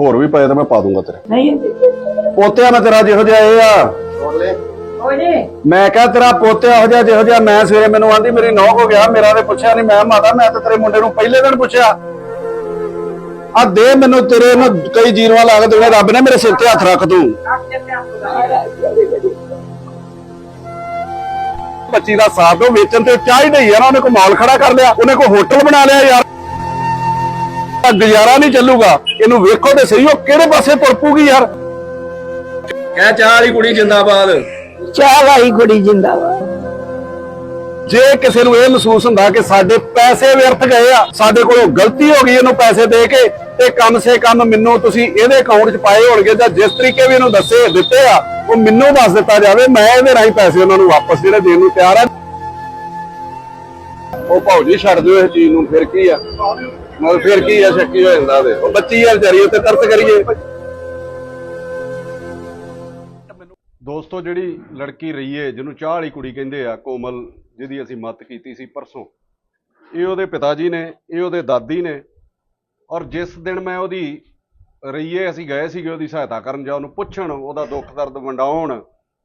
ਹੋਰ ਵੀ ਪਏ ਤਾਂ ਮੈਂ ਪਾ ਦੂੰਗਾ ਤੇਰੇ। ਨਹੀਂ। ਪੋਤਿਆ ਮੈਂ ਤੇਰਾ ਜਿਹੋ ਜਿਹਾ ਇਹ ਆ। ਮੈਂ ਕਿਹਾ ਤੇਰਾ ਪੋਤਿਆ ਹੋ ਜਾ ਜਿਹੋ ਜਿਹਾ ਮੈਂ ਸਵੇਰੇ ਮੈਨੂੰ ਆਂਦੀ ਮੇਰੀ ਨੌ ਹੋ ਗਿਆ ਮੇਰਾ ਤੇ ਪੁੱਛਿਆ ਨਹੀਂ ਮੈਂ ਮਾਤਾ ਮੈਂ ਤਾਂ ਤੇਰੇ ਮੁੰਡੇ ਨੂੰ ਪਹਿਲੇ ਦਿਨ ਪੁੱਛਿਆ। ਆ ਦੇ ਮੈਨੂੰ ਤੇਰੇ ਨੂੰ ਕਈ ਜੀਰਵਾ ਲਾ ਕੇ ਦੇਣੇ ਰੱਬ ਨੇ ਮੇਰੇ ਸਿਰ ਤੇ ਹੱਥ ਰੱਖ ਤੂੰ। ਬੱਚੀ ਦਾ ਸਾਥ ਦੋ ਵੇਚਣ ਤੇ ਚਾਹੀਦਾ ਹੀ ਆ ਨਾ ਉਹਨੇ ਕੋ ਮਾਲ ਖੜਾ ਕਰ ਲਿਆ ਉਹਨੇ ਕੋ ਹੋਟਲ ਬਣਾ ਲਿਆ ਯਾਰ। ਆਹ ਗੁਜ਼ਾਰਾ ਨਹੀਂ ਚੱਲੂਗਾ। ਇਹਨੂੰ ਵੇਖੋ ਤੇ ਸਹੀ ਉਹ ਕਿਹੜੇ ਪਾਸੇ ਤੁਰ ਪੂਗੀ ਯਾਰ? ਕਹਿ ਚਾਹ ਵਾਲੀ ਕੁੜੀ ਜਿੰਦਾਬਾਦ। ਚਾਹ ਵਾਲੀ ਕੁੜੀ ਜਿੰਦਾਬਾਦ। ਜੇ ਕਿਸੇ ਨੂੰ ਇਹ ਮਹਿਸੂਸ ਹੁੰਦਾ ਕਿ ਸਾਡੇ ਪੈਸੇ ਵਿਅਰਥ ਗਏ ਆ ਸਾਡੇ ਕੋਲੋਂ ਗਲਤੀ ਹੋ ਗਈ ਇਹਨੂੰ ਪੈਸੇ ਦੇ ਕੇ ਤੇ ਕਮ ਸੇ ਕਮ ਮੈਨੂੰ ਤੁਸੀਂ ਇਹਦੇ ਅਕਾਊਂਟ 'ਚ ਪਾਏ ਹੋਣਗੇ ਜਾਂ ਜਿਸ ਤਰੀਕੇ ਵੀ ਇਹਨੂੰ ਦੱਸੇ ਦਿੱਤੇ ਆ ਉਹ ਮੈਨੂੰ ਦੱਸ ਦਿੱਤਾ ਜਾਵੇ ਮੈਂ ਇਹਦੇ ਰਾਹੀਂ ਪੈਸੇ ਉਹਨਾਂ ਨੂੰ ਵਾਪਸ ਜਿਹੜੇ ਦੇਣ ਨੂੰ ਤਿਆਰ ਆ। ਉਹ ਭਾਉ ਜੀ ਛੱਡ ਦਿਓ ਇਸ ਚੀਜ਼ ਨੂੰ ਫਿਰ ਕੀ ਆ? ਮਤਲਬ ਫਿਰ ਕੀ ਆ ਸ਼ੱਕੀ ਹੋ ਜਾਂਦਾ ਉਹਦੇ। ਉਹ ਬੱਚੀ ਆ ਵਿਚਾਰੀ ਉੱਤੇ ਤਰਸ ਕਰੀਏ। ਦੋਸਤੋ, ਜਿਹੜੀ ਲੜਕੀ ਰਹੀਏ ਜਿਹਨੂੰ ਚਾਹ ਵਾਲੀ ਕੁੜੀ ਕਹਿੰਦੇ ਆ, ਕੋਮਲ, ਜਿਹਦੀ ਅਸੀਂ ਮਤ ਕੀਤੀ ਸੀ ਪਰਸੋਂ, ਇਹ ਉਹਦੇ ਪਿਤਾ ਜੀ ਨੇ, ਇਹ ਉਹਦੇ ਦਾਦੀ ਨੇ, ਔਰ ਜਿਸ ਦਿਨ ਮੈਂ ਉਹਦੀ ਰਹੀਏ ਅਸੀਂ ਗਏ ਸੀਗੇ ਉਹਦੀ ਸਹਾਇਤਾ ਕਰਨ ਜਾਂ ਉਹਨੂੰ ਪੁੱਛਣ, ਉਹਦਾ ਦੁੱਖ ਦਰਦ ਵੰਡਾਉਣ,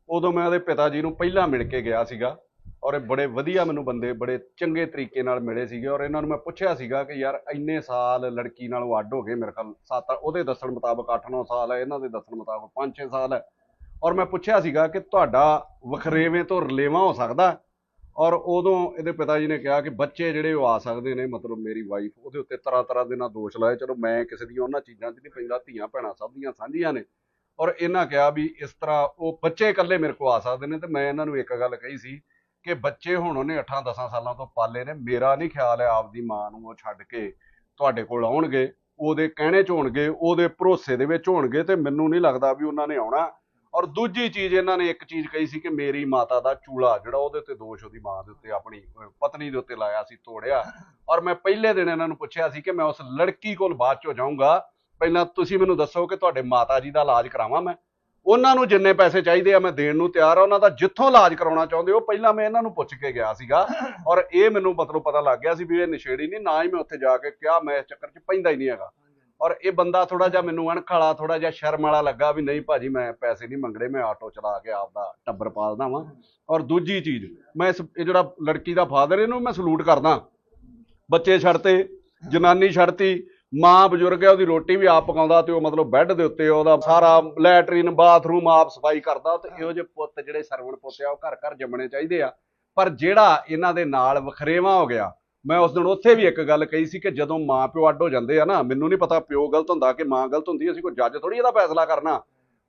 ਉਦੋਂ ਮੈਂ ਉਹਦੇ ਪਿਤਾ ਜੀ ਨੂੰ ਪਹਿਲਾਂ ਮਿਲ ਕੇ ਗਿਆ ਸੀਗਾ। ਔਰ ਇਹ ਬੜੇ ਵਧੀਆ ਮੈਨੂੰ ਬੰਦੇ ਬੜੇ ਚੰਗੇ ਤਰੀਕੇ ਨਾਲ ਮਿਲੇ ਸੀਗੇ ਔਰ ਇਹਨਾਂ ਨੂੰ ਮੈਂ ਪੁੱਛਿਆ ਸੀਗਾ ਕਿ ਯਾਰ ਇੰਨੇ ਸਾਲ ਲੜਕੀ ਨਾਲੋਂ ਅੱਡ ਹੋ ਗਏ ਮੇਰੇ ਖਿਆਲ ਸੱਤ ਉਹਦੇ ਦੱਸਣ ਮੁਤਾਬਕ 8-9 ਸਾਲ ਹੈ, ਇਹਨਾਂ ਦੇ ਦੱਸਣ ਮੁਤਾਬਕ 5-6 ਸਾਲ ਹੈ। ਔਰ ਮੈਂ ਪੁੱਛਿਆ ਸੀਗਾ ਕਿ ਤੁਹਾਡਾ ਵਖਰੇਵੇਂ ਤੋਂ ਰਲੇਵਾਂ ਹੋ ਸਕਦਾ? ਔਰ ਉਦੋਂ ਇਹਦੇ ਪਿਤਾ ਜੀ ਨੇ ਕਿਹਾ ਕਿ ਬੱਚੇ ਜਿਹੜੇ ਉਹ ਆ ਸਕਦੇ ਨੇ, ਮਤਲਬ ਮੇਰੀ ਵਾਈਫ ਉਹਦੇ ਉੱਤੇ ਤਰ੍ਹਾਂ ਤਰ੍ਹਾਂ ਦੇ ਨਾਲ ਦੋਸ਼ ਲਾਏ, ਚਲੋ ਮੈਂ ਕਿਸੇ ਦੀਆਂ ਉਹਨਾਂ ਚੀਜ਼ਾਂ 'ਚ ਨਹੀਂ ਪੈਂਦਾ, ਧੀਆਂ ਭੈਣਾਂ ਸਭ ਦੀਆਂ ਸਾਂਝੀਆਂ ਨੇ। ਔਰ ਇਹਨਾਂ ਕਿਹਾ ਵੀ ਇਸ ਤਰ੍ਹਾਂ ਉਹ ਬੱਚੇ ਇਕੱਲੇ ਮੇਰੇ ਕੋਲ ਆ ਸਕਦੇ ਨੇ ਤੇ ਮੈਂ ਇਹਨਾਂ ਨੂੰ ਇੱਕ ਗੱਲ ਕਹੀ ਸੀ ਕਿ ਬੱਚੇ ਹੁਣ ਉਹਨੇ 8-10 ਸਾਲਾਂ ਤੋਂ ਪਾਲੇ ਨੇ। ਮੇਰਾ ਨਹੀਂ ਖਿਆਲ ਹੈ ਆਪਦੀ ਮਾਂ ਨੂੰ ਉਹ ਛੱਡ ਕੇ ਤੁਹਾਡੇ ਕੋਲ ਆਉਣਗੇ। ਉਹਦੇ ਕਹਿਣੇ 'ਚ ਹੋਣਗੇ, ਉਹਦੇ ਭਰੋਸੇ ਦੇ ਵਿੱਚ ਹੋਣਗੇ ਤੇ ਮੈਨੂੰ ਨਹੀਂ ਲੱਗਦਾ ਵੀ ਉਹਨਾਂ ਨੇ ਆਉਣਾ। ਔਰ ਦੂਜੀ ਚੀਜ਼ ਇਹਨਾਂ ਨੇ ਇੱਕ ਚੀਜ਼ ਕਹੀ ਸੀ ਕਿ ਮੇਰੀ ਮਾਤਾ ਦਾ ਚੂਲਾ, ਜਿਹੜਾ ਉਹਦੇ ਉੱਤੇ ਦੋਸ਼ ਉਹਦੀ ਮਾਂ ਦੇ ਉੱਤੇ ਆਪਣੀ ਪਤਨੀ ਦੇ ਉੱਤੇ ਲਾਇਆ ਸੀ, ਤੋੜਿਆ। ਔਰ ਮੈਂ ਪਹਿਲੇ ਦਿਨ ਇਹਨਾਂ ਨੂੰ ਪੁੱਛਿਆ ਸੀ ਕਿ ਮੈਂ ਉਸ ਲੜਕੀ ਕੋਲ ਬਾਅਦ ਚੋਂ ਜਾਊਂਗਾ। ਪਹਿਲਾਂ ਤੁਸੀਂ ਮੈਨੂੰ ਦੱਸੋ ਕਿ ਤੁਹਾਡੇ ਮਾਤਾ ਜੀ ਦਾ ਇਲਾਜ ਕਰਾਵਾਂ ਮੈਂ। ਉਹਨਾਂ ਨੂੰ ਜਿੰਨੇ ਪੈਸੇ ਚਾਹੀਦੇ ਆ ਮੈਂ ਦੇਣ ਨੂੰ ਤਿਆਰ ਆ। ਉਹਨਾਂ ਦਾ ਜਿੱਥੋਂ ਇਲਾਜ ਕਰਾਉਣਾ ਚਾਹੁੰਦੇ ਹੋ ਪਹਿਲਾਂ ਮੈਂ ਇਹਨਾਂ ਨੂੰ ਪੁੱਛ ਕੇ ਗਿਆ ਸੀਗਾ। ਔਰ ਇਹ ਮੈਨੂੰ ਮਤਲਬ ਪਤਾ ਲੱਗ ਗਿਆ ਸੀ ਵੀ ਇਹ ਨਸ਼ੇੜੀ ਨਹੀਂ, ਨਾ ਹੀ ਮੈਂ ਉੱਥੇ ਜਾ ਕੇ ਕਿਹਾ, ਮੈਂ ਇਸ ਚੱਕਰ 'ਚ ਪੈਂਦਾ ਹੀ ਨਹੀਂ ਹੈਗਾ। ਔਰ ਇਹ ਬੰਦਾ ਥੋੜਾ ਜਿਹਾ ਮੈਨੂੰ ਅਣਖ ਵਾਲਾ ਥੋੜਾ ਜਿਹਾ ਸ਼ਰਮ ਵਾਲਾ ਲੱਗਾ ਵੀ ਨਹੀਂ ਭਾਜੀ, ਮੈਂ ਪੈਸੇ ਨਹੀਂ ਮੰਗਣੇ, ਮੈਂ ਆਟੋ ਚਲਾ ਕੇ ਆਪਦਾ ਟੱਬਰ ਪਾਲਦਾ ਵਾਂ। ਔਰ ਦੂਜੀ ਚੀਜ਼, ਮੈਂ ਇਸ, ਇਹ ਜਿਹੜਾ ਲੜਕੀ ਦਾ ਫਾਦਰ, ਇਹਨੂੰ ਮੈਂ ਸਲੂਟ ਕਰਦਾ। ਬੱਚੇ ਛੱਡਤੇ, ਜਨਾਨੀ ਛੱਡਤੀ ਮਾਂ ਬਜ਼ੁਰਗ ਹੈ, ਉਹਦੀ ਰੋਟੀ ਵੀ ਆਪ ਪਕਾਉਂਦਾ ਤੇ ਉਹ ਮਤਲਬ ਬੈੱਡ ਦੇ ਉੱਤੇ ਉਹਦਾ ਸਾਰਾ ਲੈਟਰੀਨ, ਬਾਥਰੂਮ ਆਪ ਸਫ਼ਾਈ ਕਰਦਾ ਤੇ ਇਹੋ ਜਿਹੇ ਪੁੱਤ ਜਿਹੜੇ ਸਰਵਣ ਪੁੱਤ ਆ, ਉਹ ਘਰ ਘਰ ਜੰਮਣੇ ਚਾਹੀਦੇ ਆ। ਪਰ ਜਿਹੜਾ ਇਹਨਾਂ ਦੇ ਨਾਲ ਵਖਰੇਵਾ ਹੋ ਗਿਆ, ਮੈਂ ਉਸ ਦਿਨ ਉੱਥੇ ਵੀ ਇੱਕ ਗੱਲ ਕਹੀ ਸੀ ਕਿ ਜਦੋਂ ਮਾਂ ਪਿਓ ਅੱਡ ਹੋ ਜਾਂਦੇ ਆ ਨਾ, ਮੈਨੂੰ ਨਹੀਂ ਪਤਾ ਪਿਓ ਗਲਤ ਹੁੰਦਾ ਕਿ ਮਾਂ ਗਲਤ ਹੁੰਦੀ ਅਸੀਂ ਕੋਈ ਜੱਜ ਥੋੜੀ ਇਹਦਾ ਫੈਸਲਾ ਕਰਨਾ।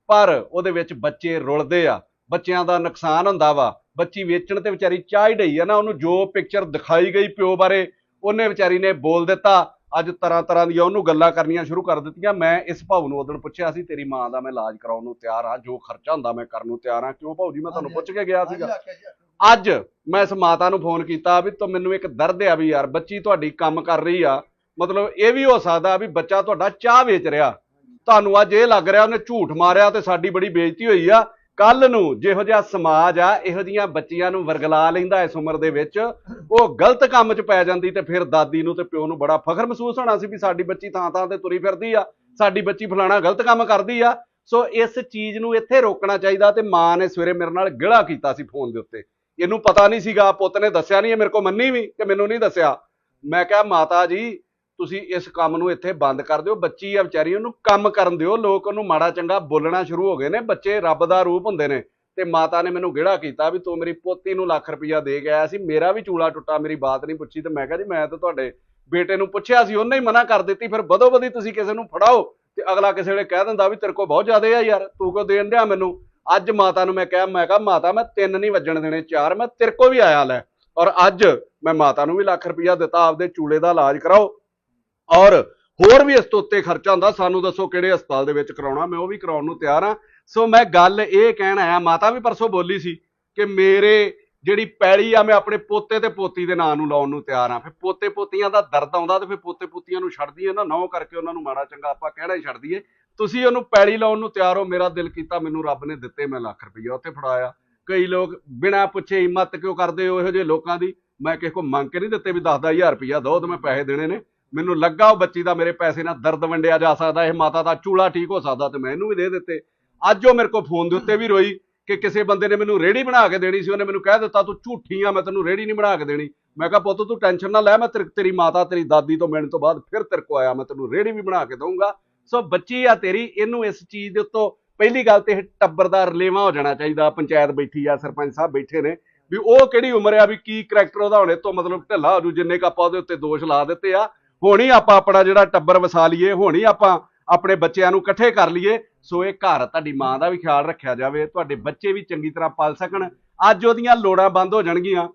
ਪਰ ਉਹਦੇ ਵਿੱਚ ਬੱਚੇ ਰੁਲਦੇ ਆ, ਬੱਚਿਆਂ ਦਾ ਨੁਕਸਾਨ ਹੁੰਦਾ ਵਾ, ਬੱਚੀ ਵੇਚਣ ਤੇ ਵਿਚਾਰੀ ਚਾਹ ਹੀ ਡਈ ਆ ਨਾ, ਉਹਨੂੰ ਜੋ ਪਿਕਚਰ ਦਿਖਾਈ ਗਈ ਪਿਓ ਬਾਰੇ, ਉਹਨੇ ਵਿਚਾਰੀ ਨੇ ਬੋਲ ਦਿੱਤਾ ਅੱਜ ਤਰ੍ਹਾਂ ਤਰ੍ਹਾਂ ਦੀਆਂ ਉਹਨੂੰ ਗੱਲਾਂ ਕਰਨੀਆਂ ਸ਼ੁਰੂ ਕਰ ਦਿੱਤੀਆਂ। ਮੈਂ ਇਸ ਭਾਉ ਨੂੰ ਉਦੋਂ ਪੁੱਛਿਆ ਸੀ ਤੇਰੀ ਮਾਂ ਦਾ ਮੈਂ ਇਲਾਜ ਕਰਾਉਣ ਨੂੰ ਤਿਆਰ ਆ ਜੋ ਖਰਚਾ ਹੁੰਦਾ ਮੈਂ ਕਰਨ ਨੂੰ ਤਿਆਰ ਆ ਕਿਉਂ ਭਾਉ ਜੀ? ਮੈਂ ਤੁਹਾਨੂੰ ਪੁੱਛ ਕੇ ਗਿਆ ਸੀਗਾ। ਅੱਜ ਮੈਂ ਇਸ ਮਾਤਾ ਨੂੰ ਫੋਨ ਕੀਤਾ ਵੀ ਤੂੰ ਮੈਨੂੰ ਇੱਕ ਦਰਦ ਆ ਵੀ ਯਾਰ ਬੱਚੀ ਤੁਹਾਡੀ ਕੰਮ ਕਰ ਰਹੀ ਆ। ਮਤਲਬ ਇਹ ਵੀ ਹੋ ਸਕਦਾ ਵੀ ਬੱਚਾ ਤੁਹਾਡਾ ਚਾਹ ਵੇਚ ਰਿਹਾ। ਤੁਹਾਨੂੰ ਅੱਜ ਇਹ ਲੱਗ ਰਿਹਾ ਉਹਨੇ ਝੂਠ ਮਾਰਿਆ ਤੇ ਸਾਡੀ ਬੜੀ ਬੇਇੱਜ਼ਤੀ ਹੋਈ ਆ। ਕੱਲ ਨੂੰ ਜਿਹੋ ਜਿਹਾ ਸਮਾਜ ਆ, ਇਹੋ ਜੀਆਂ ਬੱਚੀਆਂ ਨੂੰ ਵਰਗਲਾ ਲੈਂਦਾ ਇਸ ਉਮਰ ਦੇ ਵਿੱਚ, ਉਹ ਗਲਤ ਕੰਮ 'ਚ ਪੈ ਜਾਂਦੀ ਤੇ ਫਿਰ ਦਾਦੀ ਨੂੰ ਤੇ ਪਿਓ ਨੂੰ ਬੜਾ ਫਖਰ ਮਹਿਸੂਸ ਹੋਣਾ ਸੀ ਵੀ ਸਾਡੀ ਬੱਚੀ ਥਾਂ ਥਾਂ ਤੇ ਤੁਰੀ ਫਿਰਦੀ ਆ, ਸਾਡੀ ਬੱਚੀ ਫਲਾਣਾ ਗਲਤ ਕੰਮ ਕਰਦੀ ਆ। ਸੋ ਇਸ ਚੀਜ਼ ਨੂੰ ਇੱਥੇ ਰੋਕਣਾ ਚਾਹੀਦਾ ਤੇ ਮਾਂ ਨੇ ਸਵੇਰੇ ਮੇਰੇ ਨਾਲ ਗਿਲਾ ਕੀਤਾ ਸੀ ਫੋਨ ਦੇ ਉੱਤੇ। ਇਹਨੂੰ ਪਤਾ ਨਹੀਂ ਸੀਗਾ, ਪੁੱਤ ਨੇ ਦੱਸਿਆ ਨਹੀਂ, ਇਹ ਮੇਰੇ ਕੋਲ ਮੰਨੀ ਵੀ ਕਿ ਮੈਨੂੰ ਨਹੀਂ ਦੱਸਿਆ। ਮੈਂ ਕਿਹਾ, ਮਾਤਾ ਜੀ ਤੁਸੀਂ ਇਸ ਕੰਮ ਨੂੰ ਇੱਥੇ ਬੰਦ ਕਰ ਦਿਓ। ਬੱਚੀ ਆ ਵਿਚਾਰੀ, ਉਹਨੂੰ ਕੰਮ ਕਰਨ ਦਿਓ। ਲੋਕ ਉਹਨੂੰ ਮਾੜਾ ਚੰਗਾ ਬੋਲਣਾ ਸ਼ੁਰੂ ਹੋ ਗਏ ਨੇ। ਬੱਚੇ ਰੱਬ ਦਾ ਰੂਪ ਹੁੰਦੇ ਨੇ। ਤੇ ਮਾਤਾ ਨੇ ਮੈਨੂੰ ਗਿਹੜਾ ਕੀਤਾ ਵੀ ਤੂੰ ਮੇਰੀ ਪੋਤੀ ਨੂੰ ਲੱਖ ਰੁਪਇਆ ਦੇ ਕੇ ਆਇਆ ਸੀ। ਮੇਰਾ ਵੀ ਚੂਲਾ ਟੁੱਟਾ, ਮੇਰੀ ਬਾਤ ਨਹੀਂ ਪੁੱਛੀ। ਤੇ ਮੈਂ ਕਿਹਾ ਜੀ, ਮੈਂ ਤਾਂ ਤੁਹਾਡੇ ਬੇਟੇ ਨੂੰ ਪੁੱਛਿਆ ਸੀ, ਉਹਨੇ ਹੀ ਮਨਾ ਕਰ ਦਿੱਤੀ। ਫਿਰ ਬਦੋ ਬਦੀ ਤੁਸੀਂ ਕਿਸੇ ਨੂੰ ਫੜਾਓ ਤੇ ਅਗਲਾ ਕਿਸੇ ਵੇਲੇ ਕਹਿ ਦਿੰਦਾ ਵੀ ਤੇਰੇ ਕੋਲ ਬਹੁਤ ਜ਼ਿਆਦੇ ਆ ਯਾਰ, ਤੂੰ ਕਿਉਂ ਦੇਣ ਡਿਆ ਮੈਨੂੰ? ਅੱਜ ਮਾਤਾ ਨੂੰ ਮੈਂ ਕਿਹਾ ਮੈਂ ਕਿਹਾ, ਮਾਤਾ, ਮੈਂ ਤਿੰਨ ਨਹੀਂ ਵੱਜਣ ਦੇਣੇ, ਚਾਰ, ਮੈਂ ਤੇਰੇ ਕੋ ਵੀ ਆਇਆ ਲੈ। ਔਰ ਅੱਜ ਮੈਂ ਮਾਤਾ ਨੂੰ ਵੀ ਲੱਖ ਰੁਪਈਆ ਦਿੱਤਾ, ਆਪਦੇ ਚੂਲੇ ਦਾ ਇਲਾਜ ਕਰਾਓ। ਔਰ ਹੋਰ ਵੀ ਇਸ ਤੋਂ ਉੱਤੇ ਖਰਚਾ ਹੁੰਦਾ, ਸਾਨੂੰ ਦੱਸੋ ਕਿਹੜੇ ਹਸਪਤਾਲ ਦੇ ਵਿੱਚ ਕਰਾਉਣਾ, ਮੈਂ ਉਹ ਵੀ ਕਰਾਉਣ ਨੂੰ ਤਿਆਰ ਹਾਂ। ਸੋ ਮੈਂ ਗੱਲ ਇਹ ਕਹਿਣ ਆਇਆ, ਮਾਤਾ ਵੀ ਪਰਸੋਂ ਬੋਲੀ ਸੀ ਕਿ ਮੇਰੇ ਜਿਹੜੀ ਪੈਲੀ ਆ, ਮੈਂ ਆਪਣੇ ਪੋਤੇ ਤੇ ਪੋਤੀ ਦੇ ਨਾਂ ਨੂੰ ਲਾਉਣ ਨੂੰ ਤਿਆਰ ਹਾਂ। ਫਿਰ ਪੋਤੇ ਪੋਤੀਆਂ ਦਾ ਦਰਦ ਆਉਂਦਾ ਤੇ ਫਿਰ ਪੋਤੇ ਪੋਤੀਆਂ ਨੂੰ ਛੱਡ ਦਈਏ ਨਾ, ਨੌ ਕਰਕੇ ਉਹਨਾਂ ਨੂੰ ਮਾੜਾ ਚੰਗਾ ਆਪਾਂ ਕਹਿਣਾ ਹੀ ਛੱਡ ਦਈਏ। ਤੁਸੀਂ ਉਹਨੂੰ ਪੈਲੀ ਲਾਉਣ ਨੂੰ ਤਿਆਰ ਹੋ, ਮੇਰਾ ਦਿਲ ਕੀਤਾ, ਮੈਨੂੰ ਰੱਬ ਨੇ ਦਿੱਤੇ ਮੈਂ ਲੱਖ ਰੁਪਈਆ ਉੱਥੇ ਫੜਾਇਆ। ਕਈ ਲੋਕ ਬਿਨਾਂ ਪੁੱਛੇ ਹਿੰਮਤ ਕਿਉਂ ਕਰਦੇ ਹੋ ਇਹੋ ਜਿਹੇ ਲੋਕਾਂ ਦੀ? ਮੈਂ ਕਿਸੇ ਕੋ ਮੰਗ ਕੇ ਨਹੀਂ ਦਿੱਤੇ ਵੀ 10-10000 ਰੁਪਈਆ ਦਿਓ ਤੇ ਮੈਂ ਪੈਸੇ ਦੇਣੇ ਨੇ। ਮੈਨੂੰ ਲੱਗਾ ਉਹ ਬੱਚੀ ਦਾ ਮੇਰੇ ਪੈਸੇ ਨਾਲ ਦਰਦ ਵੰਡਿਆ ਜਾ ਸਕਦਾ, ਇਹ ਮਾਤਾ ਦਾ ਚੂਲਾ ਠੀਕ ਹੋ ਸਕਦਾ ਤੇ ਮੈਂ ਇਹਨੂੰ ਵੀ ਦੇ ਦਿੱਤੇ। ਅੱਜ ਉਹ ਮੇਰੇ ਕੋਲ ਫੋਨ ਦੇ ਉੱਤੇ ਵੀ ਰੋਈ ਕਿ ਕਿਸੇ ਬੰਦੇ ਨੇ ਮੈਨੂੰ ਰੇੜੀ ਬਣਾ ਕੇ ਦੇਣੀ ਸੀ, ਉਹਨੇ ਮੈਨੂੰ ਕਹਿ ਦਿੱਤਾ, ਤੂੰ ਝੂਠੀ ਆ, ਮੈਂ ਤੈਨੂੰ ਰੇੜੀ ਨਹੀਂ ਬਣਾ ਕੇ ਦੇਣੀ। ਮੈਂ ਕਿਹਾ, ਪੁੱਤ, ਤੂੰ ਟੈਨਸ਼ਨ ਨਾ ਲੈ, ਮੈਂ ਤੇਰੀ ਤੇਰੀ ਮਾਤਾ, ਤੇਰੀ ਦਾਦੀ ਤੋਂ ਮਿਲਣ ਤੋਂ ਬਾਅਦ ਫਿਰ ਤੇਰੇ ਕੋ ਆਇਆ, ਮੈਂ ਤੈਨੂੰ ਰੇੜੀ ਵੀ ਬਣਾ ਕੇ ਦਊਂਗਾ। ਸੋ ਬੱਚੀ ਆ ਤੇਰੀ, ਇਹਨੂੰ ਇਸ ਚੀਜ਼ ਦੇ ਉੱਤੋਂ ਪਹਿਲੀ ਗੱਲ ਤੇ ਇਹ ਟੱਬਰ ਦਾ ਰਲੇਵਾ ਹੋ ਜਾਣਾ ਚਾਹੀਦਾ, ਪੰਚਾਇਤ ਬੈਠੀ ਆ, ਸਰਪੰਚ ਸਾਹਿਬ ਬੈਠੇ ਨੇ, ਵੀ ਉਹ ਕਿਹੜੀ ਉਮਰ ਆ, ਵੀ ਕੀ ਕਰੈਕਟਰ ਉਹਦਾ ਹੋਣੇ ਤੋਂ ਮਤਲਬ ਢਿੱਲਾ ਹੋ ਜੂ, ਜਿੰਨੇ ਕ ਆਪਾਂ ਉਹਦੇ ਉੱਤੇ ਦੋਸ਼ ਲਾ ਦਿੱਤੇ ਆ ਹੋਣੀ ਆਪਾਂ ਆਪਣਾ ਜਿਹੜਾ ਟੱਬਰ ਵਸਾ ਲਈਏ, ਹੋਣੀ ਆਪਾਂ ਆਪਣੇ ਬੱਚਿਆਂ ਨੂੰ ਇਕੱਠੇ ਕਰ ਲਈਏ। ਸੋ ਇਹ ਘਰ ਤੁਹਾਡੀ ਮਾਂ ਦਾ ਵੀ ਖਿਆਲ ਰੱਖਿਆ ਜਾਵੇ, ਤੁਹਾਡੇ ਬੱਚੇ ਵੀ ਚੰਗੀ ਤਰ੍ਹਾਂ ਪਲ ਸਕਣ। ਅੱਜ ਉਹਦੀਆਂ ਲੋੜਾਂ ਬੰਦ ਹੋ ਜਾਣਗੀਆਂ।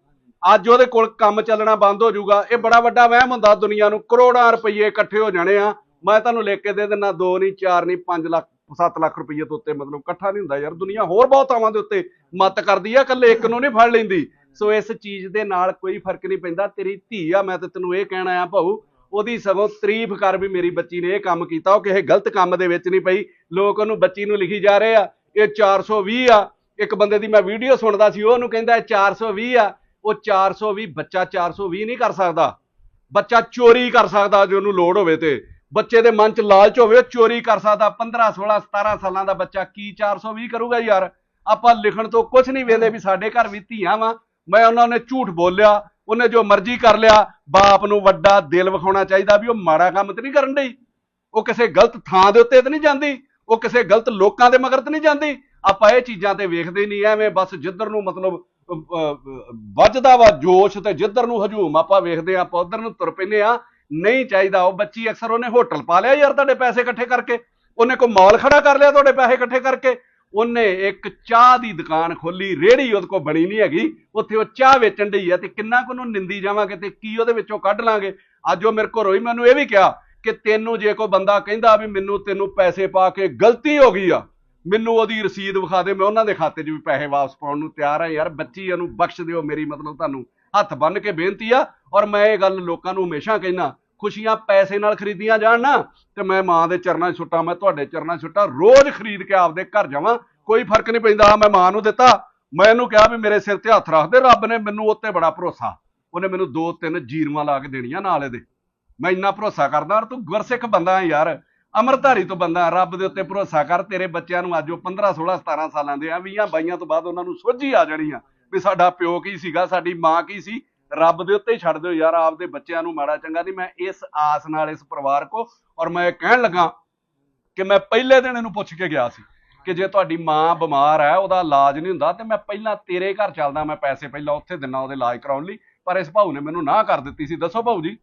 ਅੱਜ ਉਹਦੇ ਕੋਲ ਕੰਮ ਚੱਲਣਾ ਬੰਦ ਹੋ ਜਾਊਗਾ। ਇਹ ਬੜਾ ਵੱਡਾ ਵਹਿਮ ਹੁੰਦਾ ਦੁਨੀਆ ਨੂੰ। ਕਰੋੜਾਂ ਰੁਪਏ ਇਕੱਠੇ ਹੋ ਜਾਣੇ ਆ। ਮੈਂ ਤੁਹਾਨੂੰ ਲਿਖ ਕੇ ਦੇ ਦਿੰਦਾ 2 ਨਹੀਂ 4 ਨਹੀਂ 5 ਲੱਖ 7 ਲੱਖ ਰੁਪਏ ਤੋਂ ਉੱਤੇ ਮਤਲਬ ਇਕੱਠਾ ਨਹੀਂ ਹੁੰਦਾ ਯਾਰ। ਦੁਨੀਆ ਹੋਰ ਬਹੁਤ ਆਵਾਂ ਦੇ ਉੱਤੇ ਮਤ ਕਰਦੀ ਆ, ਇਕੱਲੇ ਇੱਕ ਨੂੰ ਨਹੀਂ ਫੜ ਲੈਂਦੀ। ਸੋ ਇਸ ਚੀਜ਼ ਦੇ ਨਾਲ ਕੋਈ ਫ਼ਰਕ ਨਹੀਂ ਪੈਂਦਾ। ਤੇਰੀ ਧੀ ਆ, ਮੈਂ ਤੇ ਤੈਨੂੰ ਇਹ ਕਹਿਣਾ ਆ ਭਾਊ ਉਹਦੀ ਸਗੋਂ ਤਾਰੀਫ ਕਰ ਵੀ ਮੇਰੀ ਬੱਚੀ ਨੇ ਇਹ ਕੰਮ ਕੀਤਾ। ਉਹ ਕਿਸੇ ਗਲਤ ਕੰਮ ਦੇ ਵਿੱਚ ਨਹੀਂ ਪਈ। ਲੋਕ ਉਹਨੂੰ ਬੱਚੀ ਨੂੰ ਲਿਖੀ ਜਾ ਰਹੇ ਆ, ਇਹ 420 ਆ। ਇੱਕ ਬੰਦੇ ਦੀ ਮੈਂ ਵੀਡੀਓ ਸੁਣਦਾ ਸੀ, ਉਹ ਉਹਨੂੰ ਕਹਿੰਦਾ ਇਹ 420 ਆ। ਉਹ 420 ਬੱਚਾ 420 ਨਹੀਂ ਕਰ ਸਕਦਾ। ਬੱਚਾ ਚੋਰੀ ਕਰ ਸਕਦਾ ਜੇ ਉਹਨੂੰ ਲੋੜ ਹੋਵੇ ਤੇ। ਬੱਚੇ ਦੇ ਮਨ 'ਚ ਲਾਲਚ ਹੋਵੇ, ਉਹ ਚੋਰੀ ਕਰ ਸਕਦਾ। 15 16 17 ਸਾਲਾਂ ਦਾ ਬੱਚਾ ਕੀ 420 ਕਰੂਗਾ ਯਾਰ? ਆਪਾਂ ਲਿਖਣ ਤੋਂ ਕੁਝ ਨਹੀਂ ਵੇਲੇ ਵੀ ਸਾਡੇ ਘਰ ਵੀ ਧੀਆਂ ਵਾ। ਮੈਂ ਉਹਨਾਂ ਨੇ ਝੂਠ ਬੋਲਿਆ। ਉਹਨੇ ਜੋ ਮਰਜ਼ੀ ਕਰ ਲਿਆ, ਬਾਪ ਨੂੰ ਵੱਡਾ ਦਿਲ ਵਿਖਾਉਣਾ ਚਾਹੀਦਾ ਵੀ ਉਹ ਮਾੜਾ ਕੰਮ ਤੇ ਨਹੀਂ ਕਰਨ ਡਈ। ਉਹ ਕਿਸੇ ਗਲਤ ਥਾਂ ਦੇ ਉੱਤੇ ਤੇ ਨਹੀਂ ਜਾਂਦੀ, ਉਹ ਕਿਸੇ ਗਲਤ ਲੋਕਾਂ ਦੇ ਮਗਰ ਤੇ ਨਹੀਂ ਜਾਂਦੀ। ਆਪਾਂ ਇਹ ਚੀਜ਼ਾਂ ਤੇ ਵੇਖਦੇ ਨਹੀਂ, ਐਵੇਂ ਬਸ ਜਿੱਧਰ ਨੂੰ ਮਤਲਬ ਵੱਜਦਾ ਵਾ ਜੋਸ਼ ਤੇ ਜਿੱਧਰ ਨੂੰ ਹਜੂਮ ਆਪਾਂ ਵੇਖਦੇ ਆ ਆਪਾਂ ਉਧਰ ਨੂੰ ਤੁਰ ਪੈਂਦੇ ਆ ਨਹੀਂ ਚਾਹੀਦਾ। ਉਹ ਬੱਚੀ ਅਕਸਰ ਉਹਨੇ ਹੋਟਲ ਪਾ ਲਿਆ ਯਾਰ ਤੁਹਾਡੇ ਪੈਸੇ ਇਕੱਠੇ ਕਰਕੇ, ਉਹਨੇ ਕੋਈ ਮਾਲ ਖੜਾ ਕਰ ਲਿਆ ਤੁਹਾਡੇ ਪੈਸੇ ਇਕੱਠੇ ਕਰਕੇ। ਉਹਨੇ ਇੱਕ ਚਾਹ ਦੀ ਦੁਕਾਨ ਖੋਲੀ ਰੇੜੀ ਉਹਦੇ ਕੋਲ ਬਣੀ ਨਹੀਂ ਹੈਗੀ, ਉੱਥੇ ਉਹ ਚਾਹ ਵੇਚਣ ਡਈ ਆ ਤੇ ਕਿੰਨਾ ਕੁ ਉਹਨੂੰ ਨਿੰਦੀ ਜਾਵਾਂਗੇ ਤੇ ਕੀ ਉਹਦੇ ਵਿੱਚੋਂ ਕੱਢ ਲਾਂਗੇ? ਅੱਜ ਉਹ ਮੇਰੇ ਕੋਲ ਰੋਈ, ਮੈਨੂੰ ਇਹ ਵੀ ਕਿਹਾ ਕਿ ਤੈਨੂੰ ਜੇ ਕੋਈ ਬੰਦਾ ਕਹਿੰਦਾ ਵੀ ਮੈਨੂੰ ਤੈਨੂੰ ਪੈਸੇ ਪਾ ਕੇ ਗਲਤੀ ਹੋ ਗਈ ਆ, ਮੈਨੂੰ ਉਹਦੀ ਰਸੀਦ ਵਿਖਾ ਦੇ, ਮੈਂ ਉਹਨਾਂ ਦੇ ਖਾਤੇ 'ਚ ਵੀ ਪੈਸੇ ਵਾਪਸ ਪਾਉਣ ਨੂੰ ਤਿਆਰ ਆ ਯਾਰ, ਬੱਚੀ ਇਹਨੂੰ ਬਖਸ਼ ਦਿਓ ਮੇਰੀ ਮਤਲਬ ਤੁਹਾਨੂੰ ਹੱਥ ਬੰਨ ਕੇ ਬੇਨਤੀ ਆ ਔਰ ਮੈਂ ਇਹ ਗੱਲ ਲੋਕਾਂ ਨੂੰ ਹਮੇਸ਼ਾ ਕਹਿਣਾ ਖੁਸ਼ੀਆਂ ਪੈਸੇ ਨਾਲ ਖਰੀਦੀਆਂ ਜਾਣ ਨਾ, ਤੇ ਮੈਂ ਮਾਂ ਦੇ ਚਰਨਾਂ 'ਚ ਛੁੱਟਾਂ ਮੈਂ ਤੁਹਾਡੇ ਚਰਨਾਂ 'ਚ ਛੁੱਟਾਂ ਰੋਜ਼ ਖਰੀਦ ਕੇ ਆਪਦੇ ਘਰ ਜਾਵਾਂ, ਕੋਈ ਫ਼ਰਕ ਨਹੀਂ ਪੈਂਦਾ ਮੈਂ ਮਾਂ ਨੂੰ ਦਿੱਤਾ ਮੈਂ ਇਹਨੂੰ ਕਿਹਾ ਵੀ ਮੇਰੇ ਸਿਰ ਤੇ ਹੱਥ ਰੱਖ ਦੇ, ਰੱਬ ਨੇ ਮੈਨੂੰ ਉੱਤੇ ਬੜਾ ਭਰੋਸਾ, ਉਹਨੇ ਮੈਨੂੰ ਦੋ ਤਿੰਨ ਜੀਰਵਾਂ ਲਾ ਕੇ ਦੇਣੀਆਂ ਨਾਲ ਇਹਦੇ, ਮੈਂ ਇੰਨਾ ਭਰੋਸਾ ਕਰਦਾ, ਔਰ ਤੂੰ ਗੁਰਸਿੱਖ ਬੰਦਾ ਹੈ ਯਾਰ, ਅਮਰਧਾਰੀ ਤੋਂ ਬੰਦਾ ਰੱਬ ਦੇ ਉੱਤੇ ਭਰੋਸਾ ਕਰ, ਤੇਰੇ ਬੱਚਿਆਂ ਨੂੰ ਅੱਜ ਉਹ 15 16 17 ਸਾਲਾਂ ਦੇ ਆ 20 22 ਤੋਂ ਬਾਅਦ ਉਹਨਾਂ ਨੂੰ ਸੋਝੀ ਆ ਜਾਣੀ ਆ ਵੀ ਸਾਡਾ ਪਿਓ ਕੀ ਸੀਗਾ, ਸਾਡੀ ਮਾਂ ਕੀ ਸੀ ਰੱਬ ਦੇ ਉੱਤੇ ਹੀ ਛੱਡ ਦਿਓ ਯਾਰ ਆਪਦੇ ਬੱਚਿਆਂ ਨੂੰ ਮਾੜਾ ਚੰਗਾ ਨਹੀਂ ਮੈਂ ਇਸ ਆਸ ਨਾਲ ਇਸ ਪਰਿਵਾਰ ਕੋ ਔਰ ਮੈਂ ਇਹ ਕਹਿਣ ਲੱਗਾ ਕਿ ਮੈਂ ਪਹਿਲੇ ਦਿਨ ਇਹਨੂੰ ਪੁੱਛ ਕੇ ਗਿਆ ਸੀ ਕਿ ਜੇ ਤੁਹਾਡੀ ਮਾਂ ਬਿਮਾਰ ਹੈ ਉਹਦਾ ਇਲਾਜ ਨਹੀਂ ਹੁੰਦਾ ਤੇ ਮੈਂ ਪਹਿਲਾਂ ਤੇਰੇ ਘਰ ਚੱਲਦਾ ਮੈਂ ਪੈਸੇ ਪਹਿਲਾਂ ਉੱਥੇ ਦਿਨਾ ਉਹਦੇ ਇਲਾਜ ਕਰਾਉਣ ਲਈ ਪਰ ਇਸ ਭਾਊ ਨੇ ਮੈਨੂੰ ਨਾ ਕਰ ਦਿੱਤੀ ਸੀ। ਦੱਸੋ ਭਾਊ ਜੀ।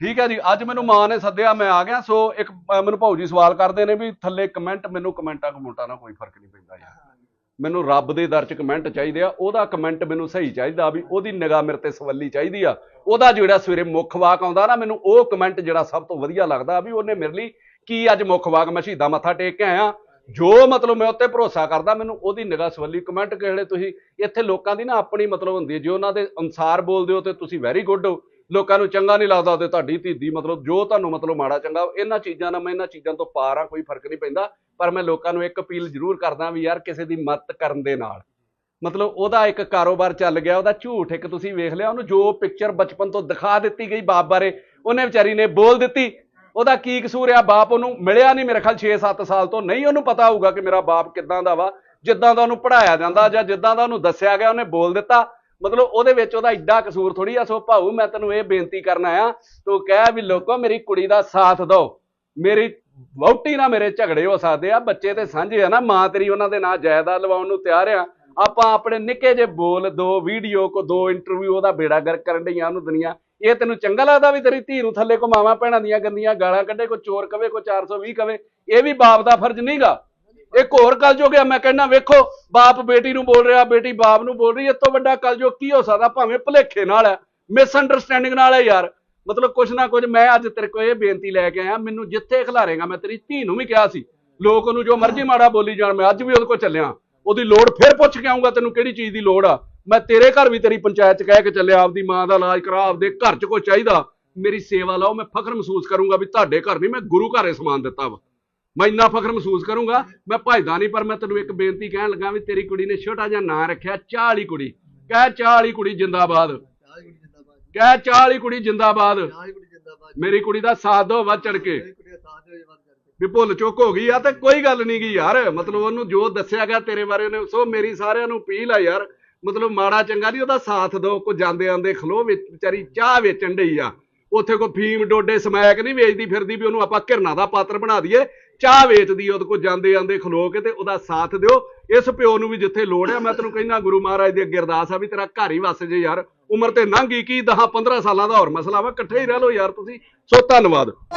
ਠੀਕ ਹੈ ਜੀ ਅੱਜ ਮੈਨੂੰ ਮਾਂ ਨੇ ਸੱਦਿਆ ਮੈਂ ਆ ਗਿਆ ਸੋ ਇੱਕ ਮੈਨੂੰ ਭਾਊ ਜੀ ਸਵਾਲ ਕਰਦੇ ਨੇ ਵੀ ਥੱਲੇ ਕਮੈਂਟ ਮੈਨੂੰ ਕਮੈਂਟਾਂ ਕਮੈਂਟਾਂ ਨਾਲ ਕੋਈ ਫ਼ਰਕ ਨਹੀਂ ਪੈਂਦਾ ਯਾਰ। ਮੈਨੂੰ ਰੱਬ ਦੇ ਦਰ ਚ ਕਮੈਂਟ ਚਾਹੀਦੇ ਆ, ਉਹਦਾ ਕਮੈਂਟ ਮੈਨੂੰ ਸਹੀ ਚਾਹੀਦਾ ਵੀ ਉਹਦੀ ਨਿਗਾਹ ਮੇਰੇ ਤੇ ਸਵੱਲੀ ਚਾਹੀਦੀ ਆ। ਉਹਦਾ ਜਿਹੜਾ ਸਵੇਰੇ ਮੁੱਖ ਵਾਕ ਆਉਂਦਾ ਨਾ, ਮੈਨੂੰ ਉਹ ਕਮੈਂਟ ਜਿਹੜਾ ਸਭ ਤੋਂ ਵਧੀਆ ਲੱਗਦਾ ਵੀ ਉਹਨੇ ਮੇਰੇ ਲਈ ਕੀ ਅੱਜ ਮੁੱਖ ਵਾਕ ਮੈਂ ਸ਼ਹੀਦਾਂ ਮੱਥਾ ਟੇਕ ਕੇ ਆਇਆ। ਜੋ ਮਤਲਬ ਮੈਂ ਉੱਤੇ ਭਰੋਸਾ ਕਰਦਾ, ਮੈਨੂੰ ਉਹਦੀ ਨਿਗਾਹ ਸਵੱਲੀ ਕਮੈਂਟ ਕਿਹੜੇ ਤੁਸੀਂ, ਇੱਥੇ ਲੋਕਾਂ ਦੀ ਨਾ ਆਪਣੀ ਮਤਲਬ ਹੁੰਦੀ ਹੈ, ਜੇ ਉਹਨਾਂ ਦੇ ਅਨਸਾਰ ਬੋਲਦੇ ਹੋ ਤੇ ਤੁਸੀਂ ਵੈਰੀ ਗੁੱਡ ਹੋ। ਲੋਕਾਂ ਨੂੰ ਚੰਗਾ ਨਹੀਂ ਲੱਗਦਾ ਤੇ ਤੁਹਾਡੀ ਧੀ ਦੀ ਮਤਲਬ ਜੋ ਤੁਹਾਨੂੰ ਮਤਲਬ ਮਾੜਾ ਚੰਗਾ, ਇਹਨਾਂ ਚੀਜ਼ਾਂ ਨਾਲ ਮੈਂ ਇਹਨਾਂ ਚੀਜ਼ਾਂ ਤੋਂ ਪਾਰ ਆ, ਕੋਈ ਫ਼ਰਕ ਨਹੀਂ ਪੈਂਦਾ। ਪਰ ਮੈਂ ਲੋਕਾਂ ਨੂੰ ਇੱਕ ਅਪੀਲ ਜ਼ਰੂਰ ਕਰਦਾ ਵੀ ਯਾਰ ਕਿਸੇ ਦੀ ਮਦਦ ਕਰਨ ਦੇ ਨਾਲ। ਮਤਲਬ ਉਹਦਾ ਇੱਕ ਕਾਰੋਬਾਰ ਚੱਲ ਗਿਆ, ਉਹਦਾ ਝੂਠ ਇੱਕ ਤੁਸੀਂ ਵੇਖ ਲਿਆ, ਉਹਨੂੰ ਜੋ ਪਿਕਚਰ ਬਚਪਨ ਤੋਂ ਦਿਖਾ ਦਿੱਤੀ ਗਈ ਬਾਪ ਬਾਰੇ, ਉਹਨੇ ਵਿਚਾਰੀ ਨੇ ਬੋਲ ਦਿੱਤੀ। ਉਹਦਾ ਕੀ ਕਸੂਰ ਆ? ਬਾਪ ਉਹਨੂੰ ਮਿਲਿਆ ਨਹੀਂ ਮੇਰੇ ਖਿਆਲ 6-7 ਸਾਲ ਤੋਂ, ਨਹੀਂ ਉਹਨੂੰ ਪਤਾ ਹੋਊਗਾ ਕਿ ਮੇਰਾ ਬਾਪ ਕਿੱਦਾਂ ਦਾ ਵਾ, ਜਿੱਦਾਂ ਦਾ ਉਹਨੂੰ ਪੜਾਇਆ ਜਾਂਦਾ ਜਾਂ ਜਿੱਦਾਂ ਦਾ ਉਹਨੂੰ ਦੱਸਿਆ ਗਿਆ, ਉਹਨੇ ਬੋਲ ਦਿੱਤਾ। ਮਤਲਬ ਉਹਦੇ ਵਿੱਚ ਉਹਦਾ ਐਡਾ ਕਸੂਰ ਥੋੜੀ ਆ, ਸੋ ਭਾਊ ਮੈਂ ਤੈਨੂੰ ਇਹ ਬੇਨਤੀ ਕਰਨ ਆਇਆ, ਤੂੰ ਕਹਿ ਵੀ ਲੋਕੋ ਮੇਰੀ ਕੁੜੀ ਦਾ ਸਾਥ ਦਿਓ, ਮੇਰੀ ਵਹੁਟੀ ਨਾਲ ਮੇਰੇ ਝਗੜੇ ਹੋ ਸਕਦੇ ਆ, ਬੱਚੇ ਤੇ ਸਾਂਝੇ ਆ ਨਾ, ਮਾਂ ਤੇਰੀ ਉਹਨਾਂ ਦੇ ਨਾਂ ਜਾਇਦਾਦ ਲਵਾਉਣ ਨੂੰ ਤਿਆਰ ਆ। ਆਪਾਂ ਆਪਣੇ ਨਿੱਕੇ ਜੇ ਬੋਲ, ਦੋ ਵੀਡੀਓ, ਕੋ ਦੋ ਇੰਟਰਵਿਊ ਉਹਦਾ ਬੇੜਾ ਗਰਕ ਕਰਨ ਡਈਆਂ ਉਹਨੂੰ ਦੁਨੀਆ। ਇਹ ਤੈਨੂੰ ਚੰਗਾ ਲੱਗਦਾ ਵੀ ਤੇਰੀ ਧੀ ਨੂੰ ਥੱਲੇ ਕੋ ਮਾਵਾਂ ਭੈਣਾਂ ਦੀਆਂ ਗੰਦੀਆਂ ਗਾਲਾਂ ਕੱਢੇ, ਕੋ ਚੋਰ ਕਵੇ, ਕੋ 420 ਕਵੇ, ਇਹ ਵੀ ਬਾਪ ਦਾ ਫਰਜ਼ ਨਹੀਂਗਾ। ਇੱਕ ਹੋਰ ਕਲਯੁਗ ਆ, ਮੈਂ ਕਹਿੰਦਾ ਵੇਖੋ, ਬਾਪ ਬੇਟੀ ਨੂੰ ਬੋਲ ਰਿਹਾ, ਬੇਟੀ ਬਾਪ ਨੂੰ ਬੋਲ ਰਹੀ ਇਸ ਤੋਂ ਵੱਡਾ ਕਲਯੁਗ ਕੀ ਹੋ ਸਕਦਾ? ਭਾਵੇਂ ਭੁਲੇਖੇ ਨਾਲ ਹੈ ਮਿਸਅੰਡਰਸਟੈਂਡਿੰਗ ਨਾਲ ਹੈ ਯਾਰ। ਮਤਲਬ ਕੁਛ ਨਾ ਕੁਝ ਮੈਂ ਅੱਜ ਤੇਰੇ ਕੋਲ ਇਹ ਬੇਨਤੀ ਲੈ ਕੇ ਆਇਆ, ਮੈਨੂੰ ਜਿੱਥੇ ਖਿਲਾਰੇਗਾ ਮੈਂ ਤੇਰੀ ਧੀ ਨੂੰ ਵੀ ਕਿਹਾ ਸੀ, ਲੋਕ ਉਹਨੂੰ ਜੋ ਮਰਜ਼ੀ ਮਾੜਾ ਬੋਲੀ ਜਾਣ, ਮੈਂ ਅੱਜ ਵੀ ਉਹਦੇ ਕੋਲ ਚੱਲਿਆ, ਉਹਦੀ ਲੋੜ ਫਿਰ ਪੁੱਛ ਕੇ ਆਉਂਗਾ ਤੈਨੂੰ ਕਿਹੜੀ ਚੀਜ਼ ਦੀ ਲੋੜ ਆ, ਮੈਂ ਤੇਰੇ ਘਰ ਵੀ ਤੇਰੀ ਪੰਚਾਇਤ ਚ ਕਹਿ ਕੇ ਚੱਲਿਆ, ਆਪਦੀ ਮਾਂ ਦਾ ਇਲਾਜ ਕਰਾ, ਆਪਦੇ ਘਰ ਚ ਕੋਈ ਚਾਹੀਦਾ, ਮੇਰੀ ਸੇਵਾ ਲਾਓ, ਮੈਂ ਫਖਰ ਮਹਿਸੂਸ ਕਰੂੰਗਾ ਵੀ ਤੁਹਾਡੇ ਘਰ ਨਹੀਂ, ਮੈਂ ਗੁਰੂ ਘਰੇ ਸਮਾਨ ਦਿੱਤਾ ਵਾ। ਮੈਂ ਇੰਨਾ ਫਖਰ ਮਹਿਸੂਸ ਕਰੂੰਗਾ, ਮੈਂ ਭਜਦਾ ਨਹੀਂ, ਪਰ ਮੈਂ ਤੈਨੂੰ ਇੱਕ ਬੇਨਤੀ ਕਹਿਣ ਲੱਗਾ ਵੀ ਤੇਰੀ ਕੁੜੀ ਨੇ ਛੋਟਾ ਜਿਹਾ ਨਾਂ ਰੱਖਿਆ ਚਾਹ ਵਾਲੀ ਕੁੜੀ, ਕਹਿ ਚਾਹ ਵਾਲੀ ਕੁੜੀ ਜਿੰਦਾਬਾਦ। ਕਹਿ ਚਾਹ ਵਾਲੀ ਕੁੜੀ ਜਿੰਦਾਬਾਦ। ਮੇਰੀ ਕੁੜੀ ਦਾ ਸਾਥ ਦਿਓ ਵੱਧ ਚੜ ਕੇ। ਵੀ ਭੁੱਲ ਚੁੱਕ ਹੋ ਗਈ ਆ ਤੇ ਕੋਈ ਗੱਲ ਨਹੀਂ ਗਈ ਯਾਰ। ਮਤਲਬ ਉਹਨੂੰ ਜੋ ਦੱਸਿਆ ਗਿਆ ਤੇਰੇ ਬਾਰੇ ਉਹਨੇ ਸੋ ਮੇਰੀ ਸਾਰਿਆਂ ਨੂੰ ਅਪੀਲ ਆ ਯਾਰ। ਮਤਲਬ ਮਾੜਾ ਚੰਗਾ ਨਹੀਂ ਉਹਦਾ ਸਾਥ ਦਿਓ ਕੋ ਜਾਂਦੇ ਆਂਦੇ ਖਲੋ ਵਿੱਚ ਵਿਚਾਰੀ ਚਾਹ ਵੇਚਣ ਡਈ ਆ। ਉੱਥੇ ਕੋਈ ਫੀਮ ਡੋਡੇ ਸਮੈਕ ਨਹੀਂ ਵੇਚਦੀ ਫਿਰਦੀ ਵੀ ਉਹਨੂੰ ਆਪਾਂ ਘਿਰਨਾ ਦਾ ਪਾਤਰ ਬਣਾ ਦਈਏ। ਚਾਹ ਵੇਚਦੀ ਉਹਦੇ ਕੋਲ ਜਾਂਦੇ ਜਾਂਦੇ ਖਲੋ ਕੇ ਤੇ ਉਹਦਾ ਸਾਥ ਦਿਓ। ਇਸ ਪਿਓ ਨੂੰ ਵੀ ਜਿੱਥੇ ਲੋੜ ਆ, ਮੈਂ ਤੈਨੂੰ ਕਹਿੰਦਾ ਗੁਰੂ ਮਹਾਰਾਜ ਦੀ ਅੱਗੇ ਅਰਦਾਸ ਆ ਵੀ ਤੇਰਾ ਘਰ ਹੀ ਵਸ ਜੇ ਯਾਰ। ਉਮਰ ਤੇ ਲੰਘ ਗਈ ਕੀ 10 15 ਸਾਲਾਂ ਦਾ ਹੋਰ ਮਸਲਾ ਵਾ, ਇਕੱਠੇ ਹੀ ਰਹਿ ਲਓ ਯਾਰ ਤੁਸੀਂ। ਸੋ ਧੰਨਵਾਦ।